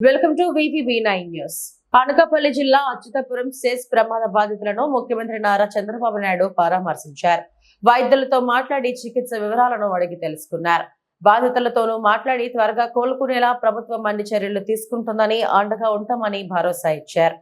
Welcome to VVB nine news. Anakapalli జిల్లా Atchutapuram cess ప్రమాద బాధితులను ముఖ్యమంత్రి నారా చంద్రబాబు నాయుడు పరామర్శించారు. వైద్యులతో మాట్లాడి చికిత్స వివరాలను అడిగి తెలుసుకున్నారు. బాధితులతోనూ మాట్లాడి త్వరగా కోలుకునేలా ప్రభుత్వం అన్ని చర్యలు తీసుకుంటుందని అండగా ఉంటామని భరోసా ఇచ్చారు.